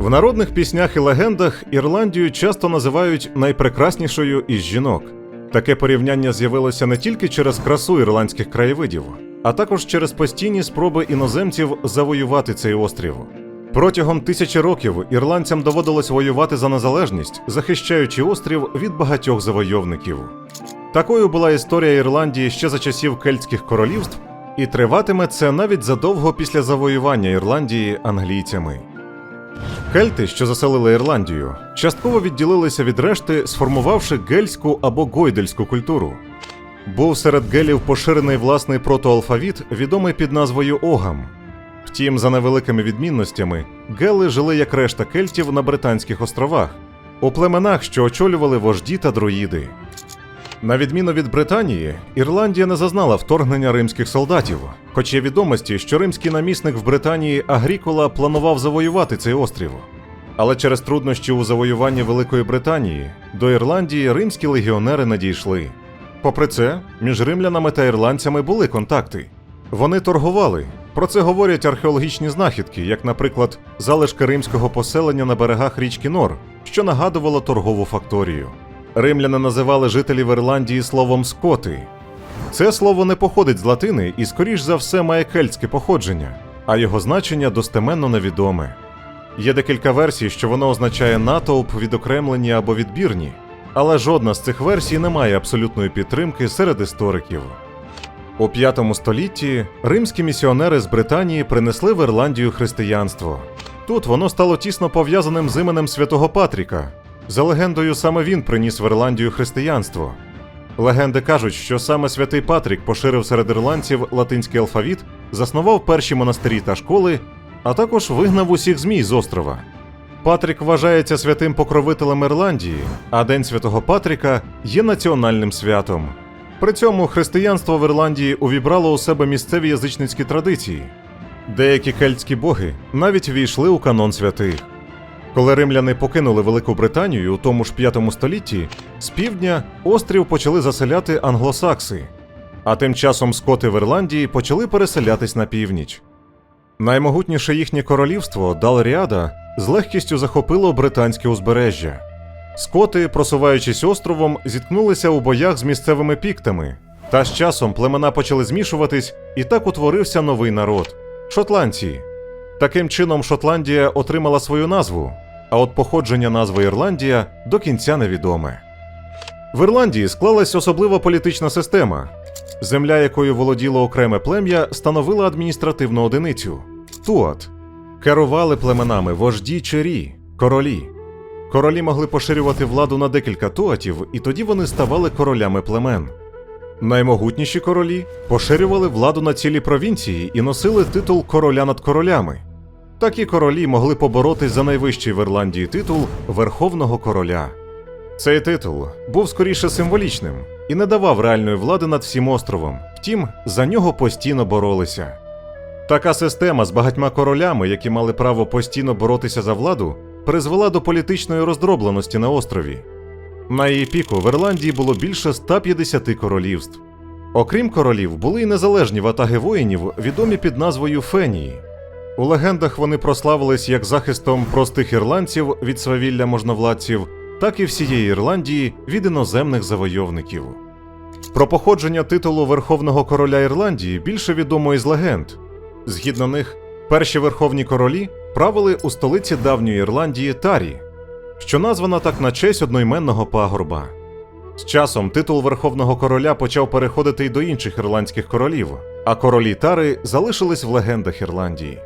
В народних піснях і легендах Ірландію часто називають найпрекраснішою із жінок. Таке порівняння з'явилося не тільки через красу ірландських краєвидів, а також через постійні спроби іноземців завоювати цей острів. Протягом тисячі років ірландцям доводилось воювати за незалежність, захищаючи острів від багатьох завойовників. Такою була історія Ірландії ще за часів кельтських королівств, і триватиме це навіть задовго після завоювання Ірландії англійцями. Кельти, що заселили Ірландію, частково відділилися від решти, сформувавши гельську або гойдельську культуру. Був серед гелів поширений власний протоалфавіт, відомий під назвою Огам. Втім, за невеликими відмінностями, гели жили як решта кельтів на Британських островах, у племенах, що очолювали вожді та друїди. На відміну від Британії, Ірландія не зазнала вторгнення римських солдатів, хоч є відомості, що римський намісник в Британії Агрікола планував завоювати цей острів. Але через труднощі у завоюванні Великої Британії до Ірландії римські легіонери не дійшли. Попри це, між римлянами та ірландцями були контакти. Вони торгували. Про це говорять археологічні знахідки, як, наприклад, залишки римського поселення на берегах річки Нор, що нагадувало торгову факторію. Римляни називали жителів Ірландії словом скоти. Це слово не походить з латини і, скоріш за все, має кельтське походження, а його значення достеменно невідоме. Є декілька версій, що воно означає натовп, відокремлені або відбірні, але жодна з цих версій не має абсолютної підтримки серед істориків. У V столітті римські місіонери з Британії принесли в Ірландію християнство. Тут воно стало тісно пов'язаним з іменем святого Патріка. За легендою, саме він приніс в Ірландію християнство. Легенди кажуть, що саме святий Патрік поширив серед ірландців латинський алфавіт, заснував перші монастирі та школи, а також вигнав усіх змій з острова. Патрік вважається святим покровителем Ірландії, а День святого Патріка є національним святом. При цьому християнство в Ірландії увібрало у себе місцеві язичницькі традиції. Деякі кельтські боги навіть війшли у канон святих. Коли римляни покинули Велику Британію у тому ж V столітті, з півдня острів почали заселяти англосакси, а тим часом скоти в Ірландії почали переселятись на північ. Наймогутніше їхнє королівство Далріада з легкістю захопило британське узбережжя. Скоти, просуваючись островом, зіткнулися у боях з місцевими піктами, та з часом племена почали змішуватись, і так утворився новий народ шотландці. Таким чином, Шотландія отримала свою назву, а от походження назви Ірландія до кінця невідоме. В Ірландії склалась особлива політична система. Земля, якою володіло окреме плем'я, становила адміністративну одиницю туат. Керували племенами вожді чері, королі. Королі могли поширювати владу на декілька туатів, і тоді вони ставали королями племен. Наймогутніші королі поширювали владу на цілі провінції і носили титул короля над королями. Такі королі могли поборотись за найвищий в Ірландії титул Верховного короля. Цей титул був скоріше символічним і не давав реальної влади над всім островом, втім, за нього постійно боролися. Така система з багатьма королями, які мали право постійно боротися за владу, призвела до політичної роздробленості на острові. На її піку в Ірландії було більше 150 королівств. Окрім королів, були й незалежні ватаги воїнів, відомі під назвою Фенії. У легендах вони прославились як захистом простих ірландців від свавілля можновладців, так і всієї Ірландії від іноземних завойовників. Про походження титулу Верховного короля Ірландії більше відомо із легенд. Згідно них, перші верховні королі правили у столиці давньої Ірландії Тарі, що названа так на честь одноіменного пагорба. З часом титул Верховного короля почав переходити й до інших ірландських королів, а королі Тари залишились в легендах Ірландії.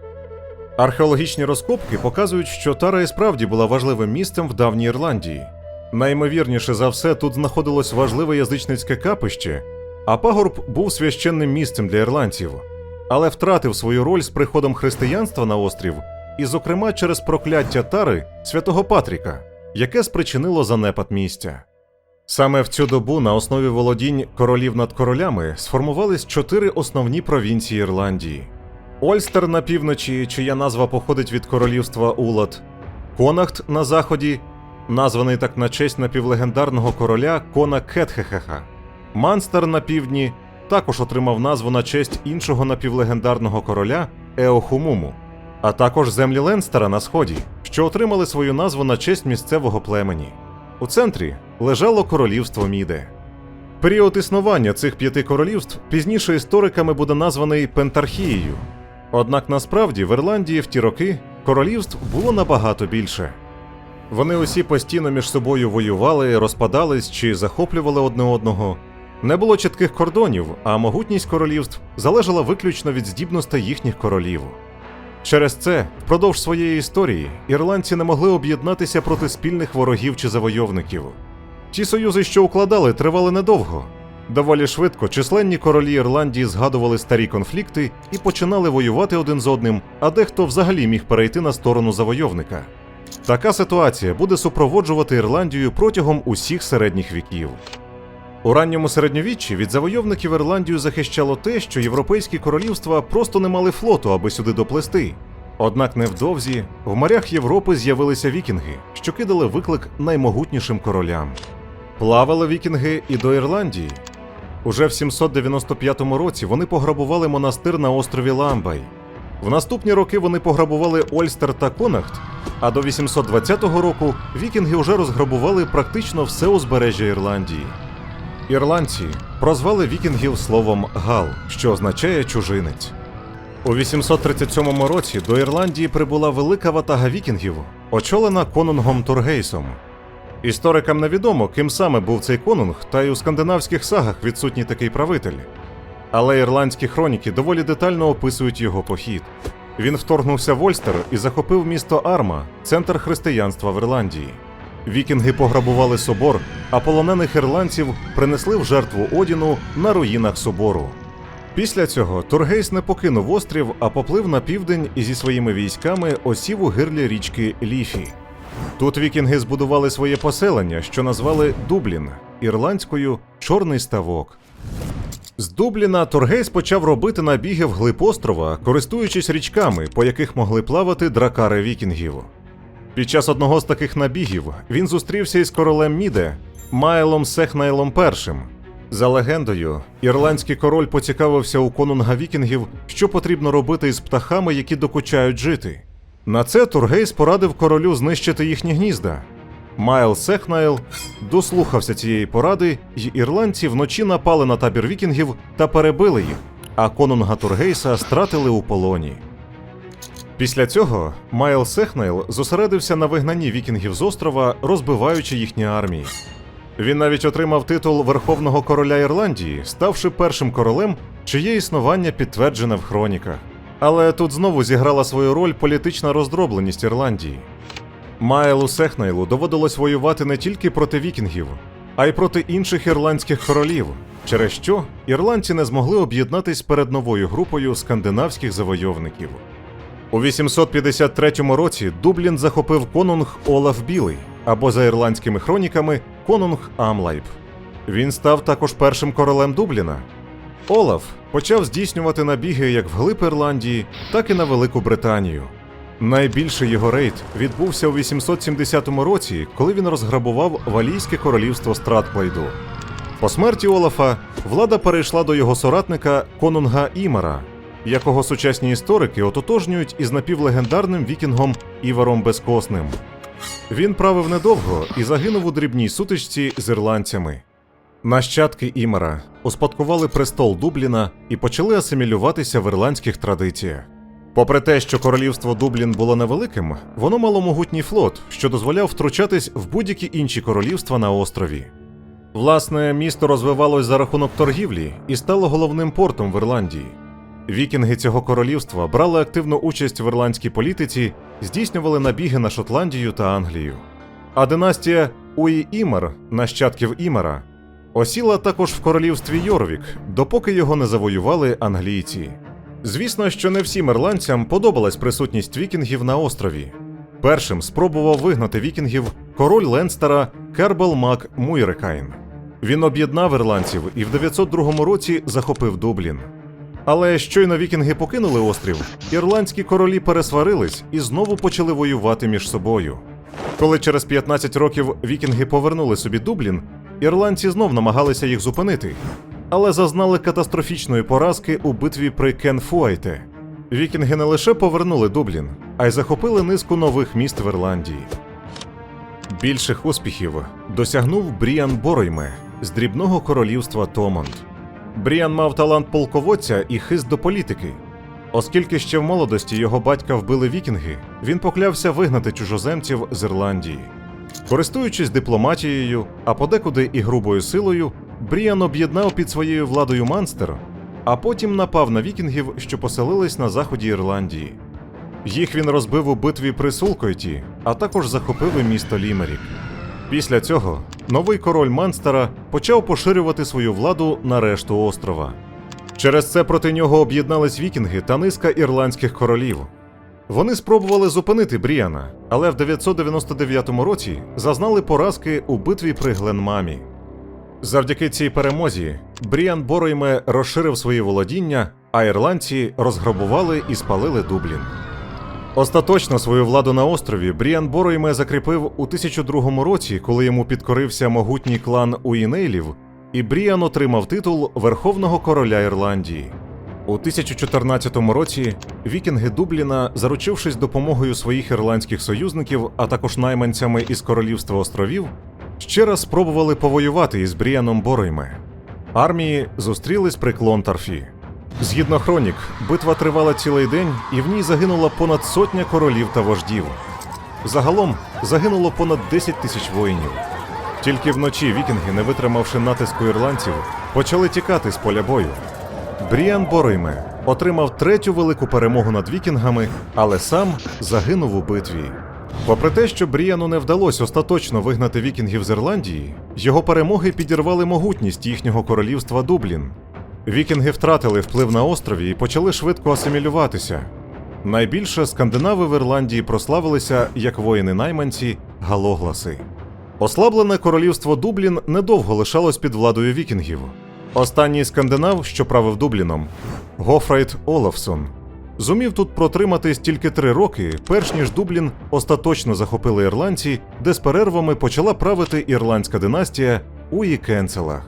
Археологічні розкопки показують, що Тара і справді була важливим місцем в давній Ірландії. Наймовірніше за все, тут знаходилось важливе язичницьке капище, а пагорб був священним місцем для ірландців, але втратив свою роль з приходом християнства на острів, і, зокрема, через прокляття Тари святого Патріка, яке спричинило занепад місця. Саме в цю добу на основі володінь королів над королями сформувались чотири основні провінції Ірландії: Ольстер на півночі, чия назва походить від королівства Улад, Конахт на заході, названий так на честь напівлегендарного короля Кона Кетхехеха, Манстер на півдні також отримав назву на честь іншого напівлегендарного короля Еохумуму, а також землі Ленстера на сході, що отримали свою назву на честь місцевого племені. У центрі лежало королівство Міде. Період існування цих п'яти королівств пізніше істориками буде названий Пентархією. Однак насправді в Ірландії в ті роки королівств було набагато більше. Вони усі постійно між собою воювали, розпадались чи захоплювали одне одного. Не було чітких кордонів, а могутність королівств залежала виключно від здібностей їхніх королів. Через це, впродовж своєї історії, ірландці не могли об'єднатися проти спільних ворогів чи завойовників. Ті союзи, що укладали, тривали недовго. Доволі швидко численні королі Ірландії згадували старі конфлікти і починали воювати один з одним, а дехто взагалі міг перейти на сторону завойовника. Така ситуація буде супроводжувати Ірландію протягом усіх середніх віків. У ранньому середньовіччі від завойовників Ірландію захищало те, що європейські королівства просто не мали флоту, аби сюди доплести. Однак невдовзі в морях Європи з'явилися вікінги, що кидали виклик наймогутнішим королям. Плавали вікінги і до Ірландії. Уже в 795 році вони пограбували монастир на острові Ламбай. В наступні роки вони пограбували Ольстер та Конахт, а до 820 року вікінги вже розграбували практично все узбережжя Ірландії. Ірландці прозвали вікінгів словом гал, що означає чужинець. У 837 році до Ірландії прибула велика ватага вікінгів, очолена конунгом Тургейсом. Історикам невідомо, ким саме був цей конунг, та й у скандинавських сагах відсутній такий правитель. Але ірландські хроніки доволі детально описують його похід. Він вторгнувся в Ольстер і захопив місто Арма, центр християнства в Ірландії. Вікінги пограбували собор, а полонених ірландців принесли в жертву Одіну на руїнах собору. Після цього Тургейс не покинув острів, а поплив на південь і зі своїми військами осів у гирлі річки Ліфі. Тут вікінги збудували своє поселення, що назвали Дублін, ірландською Чорний ставок. З Дубліна Тургейс почав робити набіги вглиб острова, користуючись річками, по яких могли плавати дракари вікінгів. Під час одного з таких набігів він зустрівся із королем Міде Майлом Сехнайлом І. За легендою, ірландський король поцікавився у конунга вікінгів, що потрібно робити із птахами, які докучають жити. На це Тургейс порадив королю знищити їхні гнізда. Майл Сехнайл дослухався цієї поради, і ірландці вночі напали на табір вікінгів та перебили їх, а конунга Тургейса стратили у полоні. Після цього Майл Сехнайл зосередився на вигнанні вікінгів з острова, розбиваючи їхні армії. Він навіть отримав титул Верховного короля Ірландії, ставши першим королем, чиє існування підтверджене в хроніках. Але тут знову зіграла свою роль політична роздробленість Ірландії. Майлу Сехнайлу доводилось воювати не тільки проти вікінгів, а й проти інших ірландських королів, через що ірландці не змогли об'єднатись перед новою групою скандинавських завойовників. У 853 році Дублін захопив конунг Олаф Білий, або за ірландськими хроніками конунг Амлайб. Він став також першим королем Дубліна. Олаф почав здійснювати набіги як вглиб Ірландії, так і на Велику Британію. Найбільший його рейд відбувся у 870 році, коли він розграбував Валійське королівство Стратклайду. По смерті Олафа влада перейшла до його соратника Конунга Імара, якого сучасні історики ототожнюють із напівлегендарним вікінгом Іваром Безкосним. Він правив недовго і загинув у дрібній сутичці з ірландцями. Нащадки Імара успадкували престол Дубліна і почали асимілюватися в ірландських традиціях. Попри те, що королівство Дублін було невеликим, воно мало могутній флот, що дозволяв втручатись в будь-які інші королівства на острові. Власне, місто розвивалось за рахунок торгівлі і стало головним портом в Ірландії. Вікінги цього королівства брали активну участь в ірландській політиці, здійснювали набіги на Шотландію та Англію. А династія Уї Імар, нащадків Імара, осіла також в королівстві Йорвік, допоки його не завоювали англійці. Звісно, що не всім ірландцям подобалась присутність вікінгів на острові. Першим спробував вигнати вікінгів король Ленстера Кербел Мак Муйрекайн. Він об'єднав ірландців і в 902 році захопив Дублін. Але щойно вікінги покинули острів, ірландські королі пересварились і знову почали воювати між собою. Коли через 15 років вікінги повернули собі Дублін, ірландці знов намагалися їх зупинити, але зазнали катастрофічної поразки у битві при Кенфуайте. Вікінги не лише повернули Дублін, а й захопили низку нових міст в Ірландії. Більших успіхів досягнув Бріан Боройме з дрібного королівства Томонд. Бріан мав талант полководця і хист до політики. Оскільки ще в молодості його батька вбили вікінги, він поклявся вигнати чужоземців з Ірландії. Користуючись дипломатією, а подекуди і грубою силою, Бріан об'єднав під своєю владою Манстер, а потім напав на вікінгів, що поселились на заході Ірландії. Їх він розбив у битві при Сулкойті, а також захопив і місто Лімерік. Після цього новий король Манстера почав поширювати свою владу на решту острова. Через це проти нього об'єднались вікінги та низка ірландських королів. Вони спробували зупинити Бріана, але в 999 році зазнали поразки у битві при Гленмамі. Завдяки цій перемозі Бріан Боройме розширив свої володіння, а ірландці розграбували і спалили Дублін. Остаточно свою владу на острові Бріан Боройме закріпив у 1002 році, коли йому підкорився могутній клан Уінейлів, і Бріан отримав титул Верховного короля Ірландії. У 1014 році вікінги Дубліна, заручившись допомогою своїх ірландських союзників, а також найманцями із королівства островів, ще раз спробували повоювати із Бріаном Боройме. Армії зустрілись при Клонтарфі. Згідно хронік, битва тривала цілий день, і в ній загинуло понад сотня королів та вождів. Загалом загинуло понад 10 тисяч воїнів. Тільки вночі вікінги, не витримавши натиску ірландців, почали тікати з поля бою. Бріан Боройме отримав третю велику перемогу над вікінгами, але сам загинув у битві. Попри те, що Бріану не вдалося остаточно вигнати вікінгів з Ірландії, його перемоги підірвали могутність їхнього королівства Дублін. Вікінги втратили вплив на острові і почали швидко асимілюватися. Найбільше скандинави в Ірландії прославилися як воїни-найманці галогласи. Ослаблене королівство Дублін недовго лишалось під владою вікінгів. Останній скандинав, що правив Дубліном, Гофрайт Олафсон, зумів тут протриматись тільки три роки, перш ніж Дублін остаточно захопили ірландці, де з перервами почала правити ірландська династія Уї Кенцелах.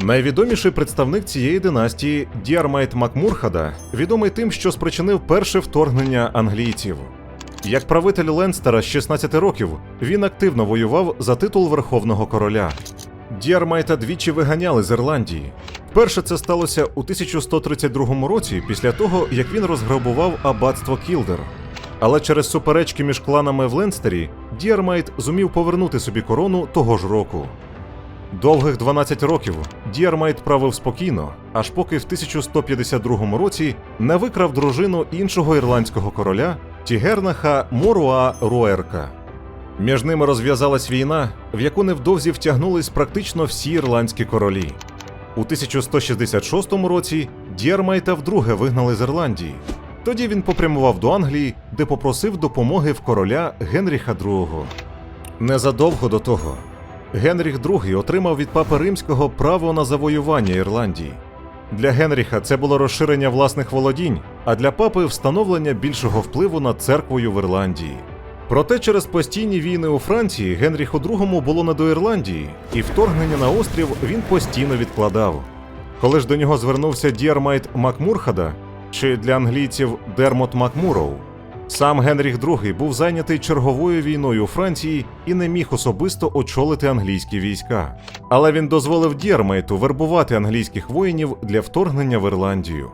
Найвідоміший представник цієї династії Діармайт Макмурхада відомий тим, що спричинив перше вторгнення англійців. Як правитель Ленстера з 16 років він активно воював за титул Верховного короля. Діармайта двічі виганяли з Ірландії. Вперше це сталося у 1132 році, після того як він розграбував аббатство Кілдер. Але через суперечки між кланами в Ленстері Діармайт зумів повернути собі корону того ж року. Довгих 12 років Діармайт правив спокійно, аж поки в 1152 році не викрав дружину іншого ірландського короля Тігернаха Моруа Руерка. Між ними розв'язалась війна, в яку невдовзі втягнулись практично всі ірландські королі. У 1166 році Діармайта вдруге вигнали з Ірландії. Тоді він попрямував до Англії, де попросив допомоги в короля Генріха II. Незадовго до того Генріх II отримав від папи римського право на завоювання Ірландії. Для Генріха це було розширення власних володінь, а для папи встановлення більшого впливу над церквою в Ірландії. Проте через постійні війни у Франції Генріху II було не до Ірландії, і вторгнення на острів він постійно відкладав. Коли ж до нього звернувся Діармайт Макмурхада, чи для англійців Дермот Макмуроу, Сам Генріх II був зайнятий черговою війною у Франції і не міг особисто очолити англійські війська. Але він дозволив Діармайту вербувати англійських воїнів для вторгнення в Ірландію.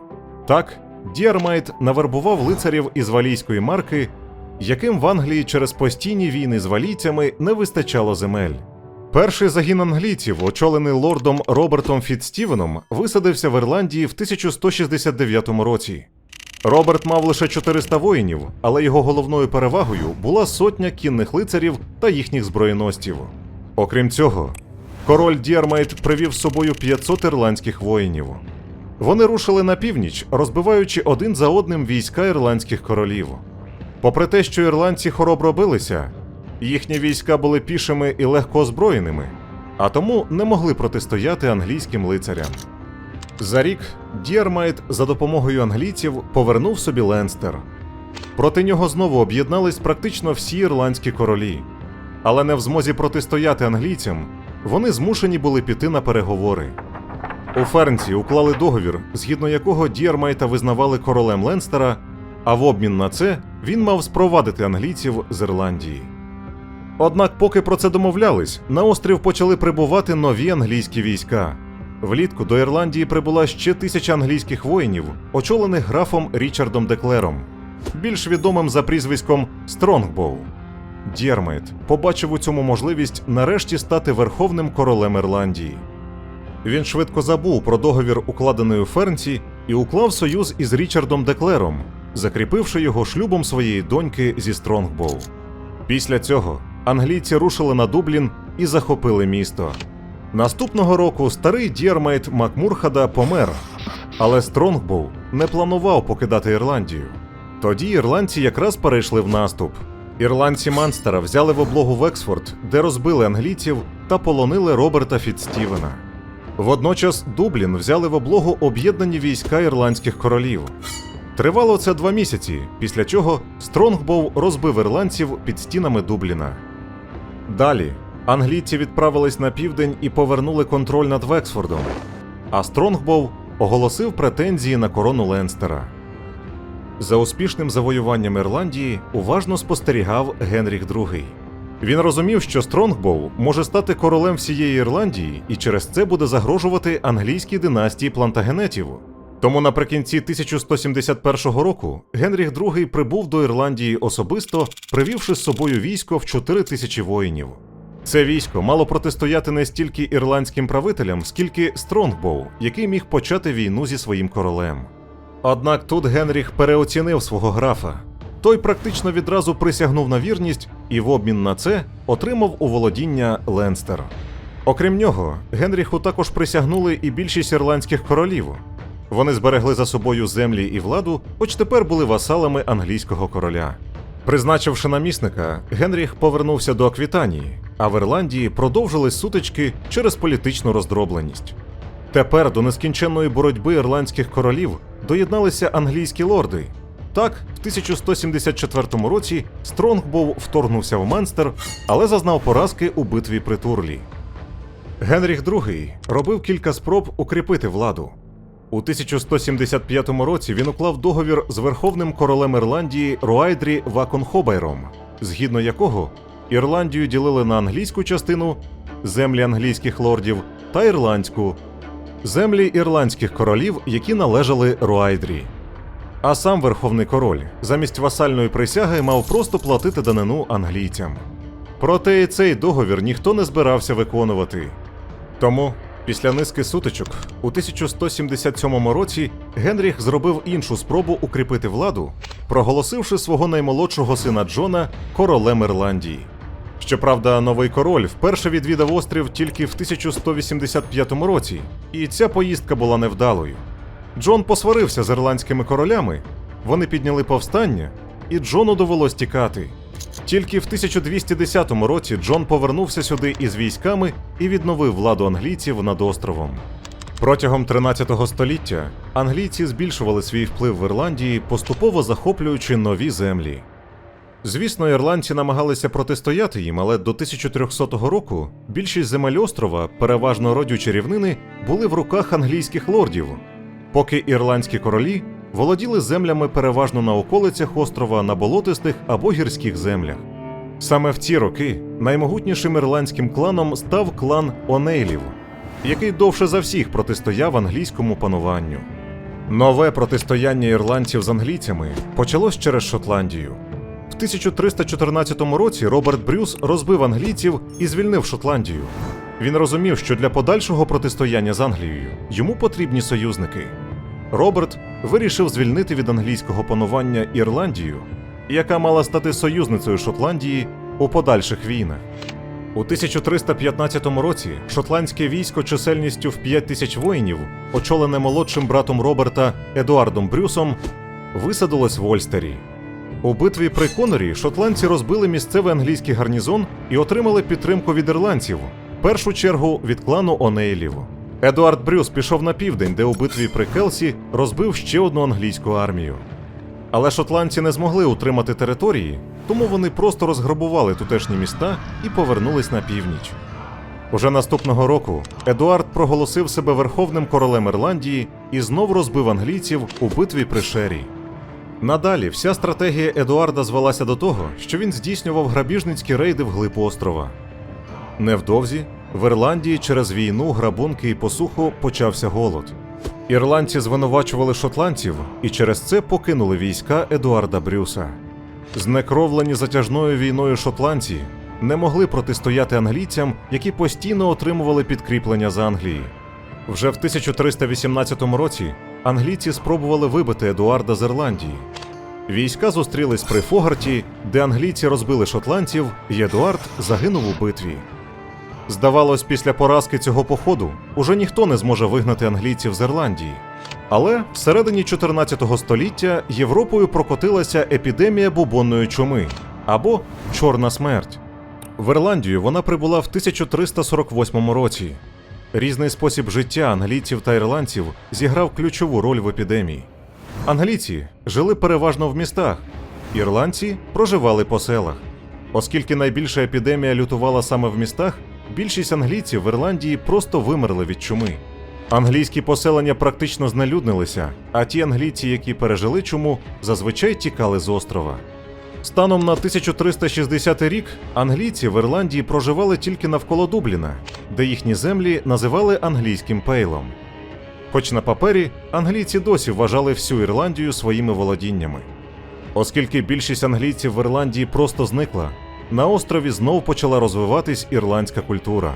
Так, Діармайт навербував лицарів із валійської марки, яким в Англії через постійні війни з валійцями не вистачало земель. Перший загін англійців, очолений лордом Робертом Фітстівеном, висадився в Ірландії в 1169 році. Роберт мав лише 400 воїнів, але його головною перевагою була сотня кінних лицарів та їхніх зброєносців. Окрім цього, король Діармайт привів з собою 500 ірландських воїнів. Вони рушили на північ, розбиваючи один за одним війська ірландських королів. Попри те, що ірландці хоробро билися, їхні війська були пішими і легко озброєними, а тому не могли протистояти англійським лицарям. За рік Діармайт за допомогою англійців повернув собі Ленстер. Проти нього знову об'єднались практично всі ірландські королі. Але не в змозі протистояти англійцям, вони змушені були піти на переговори. У Фернці уклали договір, згідно якого Діармайта визнавали королем Ленстера, а в обмін на це він мав спровадити англійців з Ірландії. Однак, поки про це домовлялись, на острів почали прибувати нові англійські війська. Влітку до Ірландії прибула ще тисяча англійських воїнів, очолених графом Річардом Деклером, більш відомим за прізвиськом Стронгбоу. Дєрмайт побачив у цьому можливість нарешті стати верховним королем Ірландії. Він швидко забув про договір, укладений у Фернці, і уклав союз із Річардом Деклером, закріпивши його шлюбом своєї доньки зі Стронгбоу. Після цього англійці рушили на Дублін і захопили місто. Наступного року старий Дєрмайт Макмурхада помер, але Стронгбоу не планував покидати Ірландію. Тоді ірландці якраз перейшли в наступ. Ірландці Манстера взяли в облогу Вексфорд, де розбили англійців та полонили Роберта Фітстівена. Водночас Дублін взяли в облогу об'єднані війська ірландських королів. Тривало це два місяці, після чого Стронгбоу розбив ірландців під стінами Дубліна. Далі англійці відправились на південь і повернули контроль над Вексфордом, а Стронгбоу оголосив претензії на корону Ленстера. За успішним завоюванням Ірландії уважно спостерігав Генріх II. Він розумів, що Стронгбоу може стати королем всієї Ірландії і через це буде загрожувати англійській династії плантагенетів. Тому наприкінці 1171 року Генріх II прибув до Ірландії особисто, привівши з собою військо в 4 тисячі воїнів. Це військо мало протистояти не стільки ірландським правителям, скільки Стронгбоу, який міг почати війну зі своїм королем. Однак тут Генріх переоцінив свого графа. Той практично відразу присягнув на вірність і в обмін на це отримав у володіння Ленстер. Окрім нього, Генріху також присягнули і більшість ірландських королів. Вони зберегли за собою землі і владу, хоч тепер були васалами англійського короля. Призначивши намісника, Генріх повернувся до Аквітанії, а в Ірландії продовжились сутички через політичну роздробленість. Тепер до нескінченної боротьби ірландських королів доєдналися англійські лорди. Так, в 1174 році Стронгбоу вторгнувся в Манстер, але зазнав поразки у битві при Турлі. Генріх II робив кілька спроб укріпити владу. У 1175 році він уклав договір з верховним королем Ірландії Руайдрі Ваконхобайром, згідно якого Ірландію ділили на англійську частину землі англійських лордів та ірландську землі ірландських королів, які належали Руайдрі. А сам верховний король замість васальної присяги мав просто платити данину англійцям. Проте і цей договір ніхто не збирався виконувати. Тому, після низки сутичок, у 1177 році Генріх зробив іншу спробу укріпити владу, проголосивши свого наймолодшого сина Джона королем Ірландії. Щоправда, новий король вперше відвідав острів тільки в 1185 році, і ця поїздка була невдалою. Джон посварився з ірландськими королями, вони підняли повстання, і Джону довелось тікати. Тільки в 1210 році Джон повернувся сюди із військами і відновив владу англійців над островом. Протягом 13 століття англійці збільшували свій вплив в Ірландії, поступово захоплюючи нові землі. Звісно, ірландці намагалися протистояти їм, але до 1300 року більшість земель острова, переважно родючі рівнини, були в руках англійських лордів, поки ірландські королі володіли землями переважно на околицях острова на болотистих або гірських землях. Саме в ці роки наймогутнішим ірландським кланом став клан Онейлів, який довше за всіх протистояв англійському пануванню. Нове протистояння ірландців з англійцями почалось через Шотландію. В 1314 році Роберт Брюс розбив англійців і звільнив Шотландію. Він розумів, що для подальшого протистояння з Англією йому потрібні союзники. Роберт вирішив звільнити від англійського панування Ірландію, яка мала стати союзницею Шотландії у подальших війнах. У 1315 році шотландське військо чисельністю в 5 тисяч воїнів, очолене молодшим братом Роберта Едуардом Брюсом, висадилось в Ольстері. У битві при Конорі шотландці розбили місцевий англійський гарнізон і отримали підтримку від ірландців, в першу чергу від клану Онейлів. Едуард Брюс пішов на південь, де у битві при Келсі розбив ще одну англійську армію. Але шотландці не змогли утримати території, тому вони просто розграбували тутешні міста і повернулись на північ. Уже наступного року Едуард проголосив себе верховним королем Ірландії і знов розбив англійців у битві при Шері. Надалі вся стратегія Едуарда звелася до того, що він здійснював грабіжницькі рейди вглиб острова. Невдовзі в Ірландії через війну, грабунки і посуху почався голод. Ірландці звинувачували шотландців і через це покинули війська Едуарда Брюса. Знекровлені затяжною війною шотландці не могли протистояти англійцям, які постійно отримували підкріплення з Англії. Вже в 1318 році англійці спробували вибити Едуарда з Ірландії. Війська зустрілись при Фогарті, де англійці розбили шотландців, і Едуард загинув у битві. Здавалось, після поразки цього походу уже ніхто не зможе вигнати англійців з Ірландії. Але всередині 14 століття Європою прокотилася епідемія бубонної чуми або Чорна смерть. В Ірландію вона прибула в 1348 році. Різний спосіб життя англійців та ірландців зіграв ключову роль в епідемії. Англійці жили переважно в містах, ірландці проживали по селах. Оскільки найбільша епідемія лютувала саме в містах, більшість англійців в Ірландії просто вимерли від чуми. Англійські поселення практично знелюднилися, а ті англійці, які пережили чуму, зазвичай тікали з острова. Станом на 1360 рік англійці в Ірландії проживали тільки навколо Дубліна, де їхні землі називали англійським пейлом. Хоч на папері англійці досі вважали всю Ірландію своїми володіннями. Оскільки більшість англійців в Ірландії просто зникла, на острові знов почала розвиватись ірландська культура.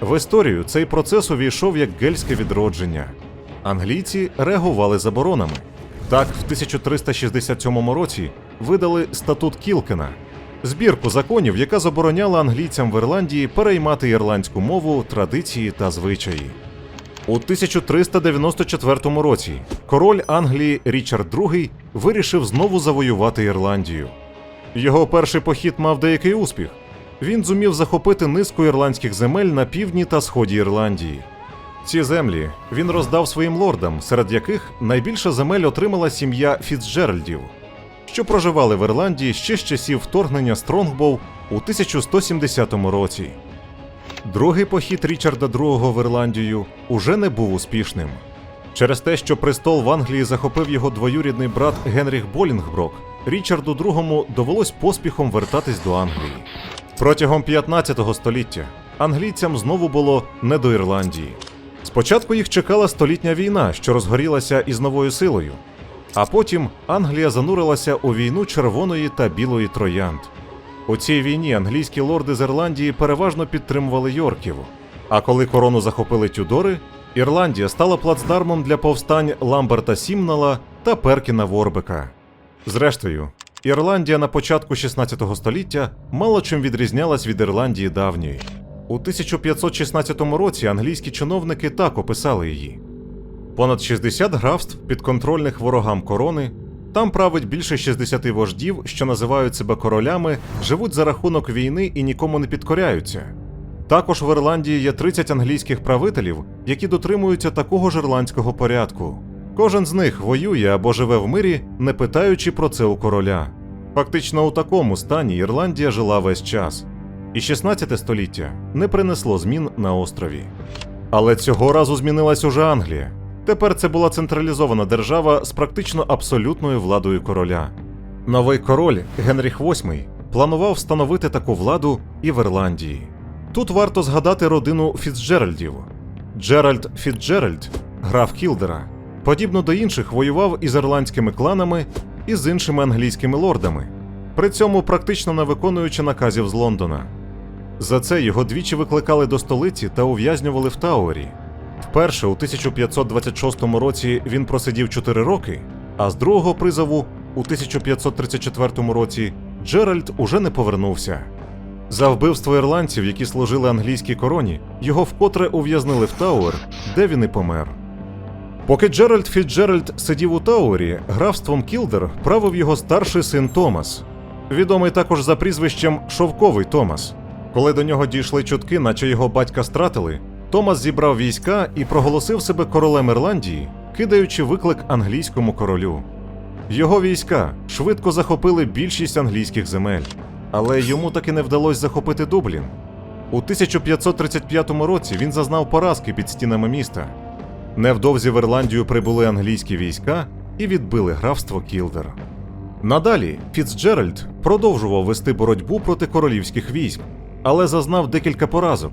В історію цей процес увійшов як гельське відродження. Англійці реагували заборонами. Так, в 1367 році видали статут Кілкена, збірку законів, яка забороняла англійцям в Ірландії переймати ірландську мову, традиції та звичаї. У 1394 році король Англії Річард II вирішив знову завоювати Ірландію. Його перший похід мав деякий успіх. Він зумів захопити низку ірландських земель на півдні та сході Ірландії. Ці землі він роздав своїм лордам, серед яких найбільше земель отримала сім'я Фіцджеральдів, що проживали в Ірландії ще з часів вторгнення Стронгбоу у 1170 році. Другий похід Річарда II в Ірландію уже не був успішним. Через те, що престол в Англії захопив його двоюрідний брат Генріх Болінгброк, Річарду II довелось поспіхом вертатись до Англії. Протягом 15 століття англійцям знову було не до Ірландії. Спочатку їх чекала столітня війна, що розгорілася із новою силою, а потім Англія занурилася у війну червоної та білої троянд. У цій війні англійські лорди з Ірландії переважно підтримували Йорків. А коли корону захопили Тюдори, Ірландія стала плацдармом для повстань Ламберта Сімнала та Перкіна Ворбека. Зрештою, Ірландія на початку 16 століття мало чим відрізнялась від Ірландії давньої. У 1516 році англійські чиновники так описали її: понад 60 графств підконтрольних ворогам корони. Там править більше 60 вождів, що називають себе королями, живуть за рахунок війни і нікому не підкоряються. Також в Ірландії є 30 англійських правителів, які дотримуються такого ж ірландського порядку. Кожен з них воює або живе в мирі, не питаючи про це у короля. Фактично у такому стані Ірландія жила весь час, і 16 століття не принесло змін на острові. Але цього разу змінилась уже Англія. Тепер це була централізована держава з практично абсолютною владою короля. Новий король Генріх VIII планував встановити таку владу і в Ірландії. Тут варто згадати родину Фіцджеральдів. Джеральд Фіцджеральд, граф Кілдера, подібно до інших, воював із ірландськими кланами і з іншими англійськими лордами, при цьому практично не виконуючи наказів з Лондона. За це його двічі викликали до столиці та ув'язнювали в Тауері. Вперше у 1526 році він просидів 4 роки, а з другого призову у 1534 році Джеральд уже не повернувся. За вбивство ірландців, які служили англійській короні, його вкотре ув'язнили в Тауер, де він і помер. Поки Джеральд Фіцджеральд сидів у Тауері, графством Кілдер правив його старший син Томас, відомий також за прізвищем Шовковий Томас. Коли до нього дійшли чутки, наче його батька стратили, Томас зібрав війська і проголосив себе королем Ірландії, кидаючи виклик англійському королю. Його війська швидко захопили більшість англійських земель, але йому таки не вдалося захопити Дублін. У 1535 році він зазнав поразки під стінами міста. Невдовзі в Ірландію прибули англійські війська і відбили графство Кілдер. Надалі Фіцджеральд продовжував вести боротьбу проти королівських військ, але зазнав декілька поразок.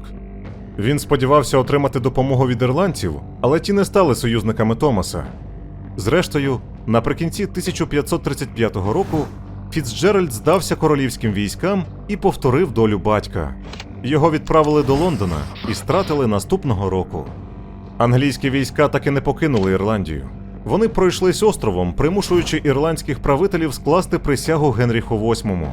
Він сподівався отримати допомогу від ірландців, але ті не стали союзниками Томаса. Зрештою, наприкінці 1535 року Фіцджеральд здався королівським військам і повторив долю батька. Його відправили до Лондона і стратили наступного року. Англійські війська таки не покинули Ірландію. Вони пройшлись островом, примушуючи ірландських правителів скласти присягу Генріху VIII.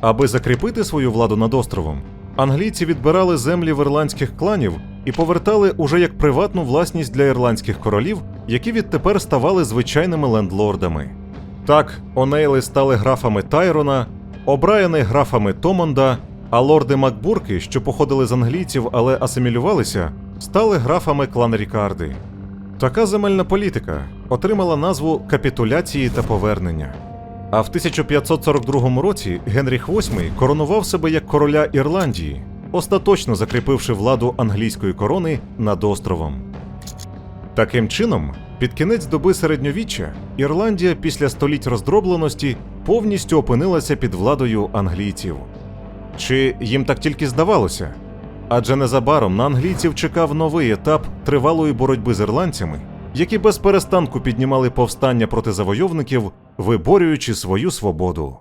Аби закріпити свою владу над островом, англійці відбирали землі в ірландських кланів і повертали уже як приватну власність для ірландських королів, які відтепер ставали звичайними лендлордами. Так, Онейли стали графами Тайрона, Обраяни графами Томонда, а лорди Макбурки, що походили з англійців, але асимілювалися, стали графами клан Рікарди. Така земельна політика отримала назву капітуляції та повернення. А в 1542 році Генріх VIII коронував себе як короля Ірландії, остаточно закріпивши владу англійської корони над островом. Таким чином, під кінець доби середньовіччя Ірландія після століть роздробленості повністю опинилася під владою англійців. Чи їм так тільки здавалося? Адже незабаром на англійців чекав новий етап тривалої боротьби з ірландцями, які без перестанку піднімали повстання проти завойовників, виборюючи свою свободу.